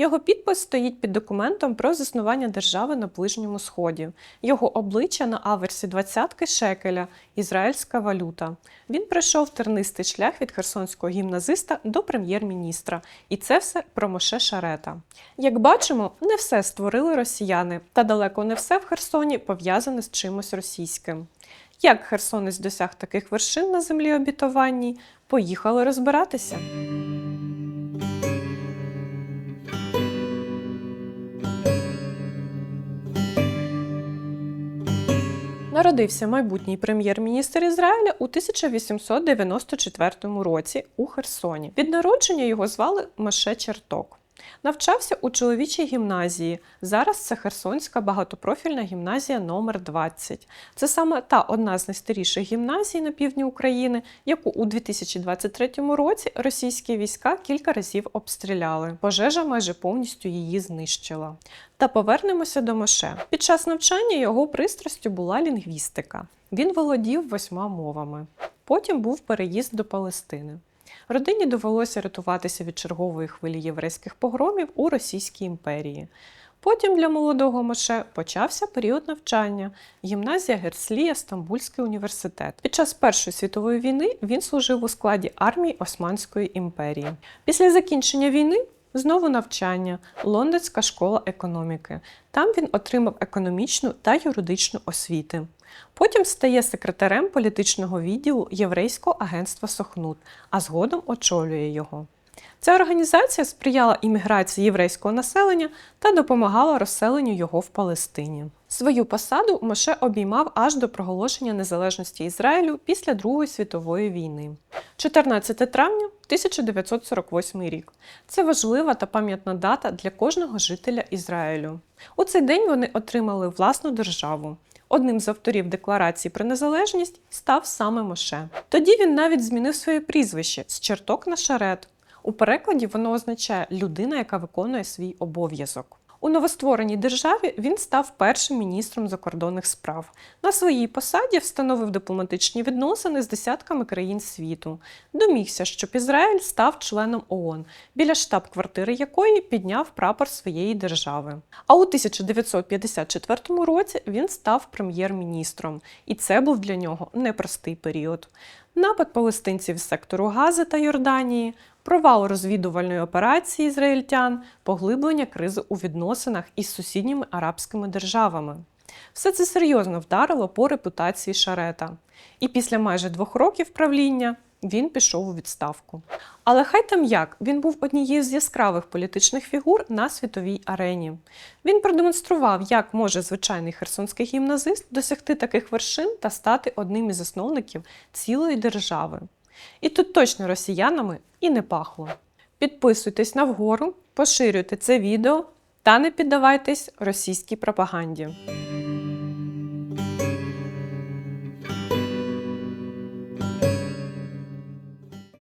Його підпис стоїть під документом про заснування держави на Ближньому Сході. Його обличчя на аверсі двадцятки шекеля ізраїльська валюта. Він пройшов тернистий шлях від херсонського гімназиста до прем'єр-міністра. І це все про Моше Шарета. Як бачимо, не все створили росіяни, та далеко не все в Херсоні пов'язане з чимось російським. Як херсонець досяг таких вершин на землі обітованій? Поїхали розбиратися. Народився майбутній прем'єр-міністр Ізраїля у 1894 році у Херсоні. Від народження його звали Маше Черток. Навчався у чоловічій гімназії. Зараз це Херсонська багатопрофільна гімназія номер 20 Це саме та одна з найстаріших гімназій на півдні України, яку у 2023 році російські війська кілька разів обстріляли. Пожежа майже повністю її знищила. Та повернемося до Моше. Під час навчання його пристрастю була лінгвістика. Він володів восьма мовами. Потім був переїзд до Палестини. Родині довелося рятуватися від чергової хвилі єврейських погромів у Російській імперії. Потім для молодого Моше почався період навчання гімназія Герслія, Стамбульський університет. Під час Першої світової війни він служив у складі армії Османської імперії. Після закінчення війни знову навчання, Лондонська школа економіки. Там він отримав економічну та юридичну освіти. Потім стає секретарем політичного відділу Єврейського агентства Сохнут, а згодом очолює його. Ця організація сприяла імміграції єврейського населення та допомагала розселенню його в Палестині. Свою посаду Моше обіймав аж до проголошення незалежності Ізраїлю після Другої світової війни. 14 травня 1948 рік. Це важлива та пам'ятна дата для кожного жителя Ізраїлю. У цей день вони отримали власну державу. Одним з авторів декларації про незалежність став саме Моше. Тоді він навіть змінив своє прізвище з черток на шарет. У перекладі воно означає людина, яка виконує свій обов'язок. У новоствореній державі він став першим міністром закордонних справ. На своїй посаді встановив дипломатичні відносини з десятками країн світу. Домігся, щоб Ізраїль став членом ООН, біля штаб-квартири якої підняв прапор своєї держави. А у 1954 році він став прем'єр-міністром, і це був для нього непростий період. Напад палестинців з сектору Гази та Йорданії, провал розвідувальної операції ізраїльтян, поглиблення кризи у відносинах із сусідніми арабськими державами. Все це серйозно вдарило по репутації Шарета. І після майже двох років правління він пішов у відставку. Але хай там як, він був однією з яскравих політичних фігур на світовій арені. Він продемонстрував, як може звичайний херсонський гімназист досягти таких вершин та стати одним із засновників цілої держави. І тут точно росіянами і не пахло. Підписуйтесь на вгору, поширюйте це відео та не піддавайтесь російській пропаганді.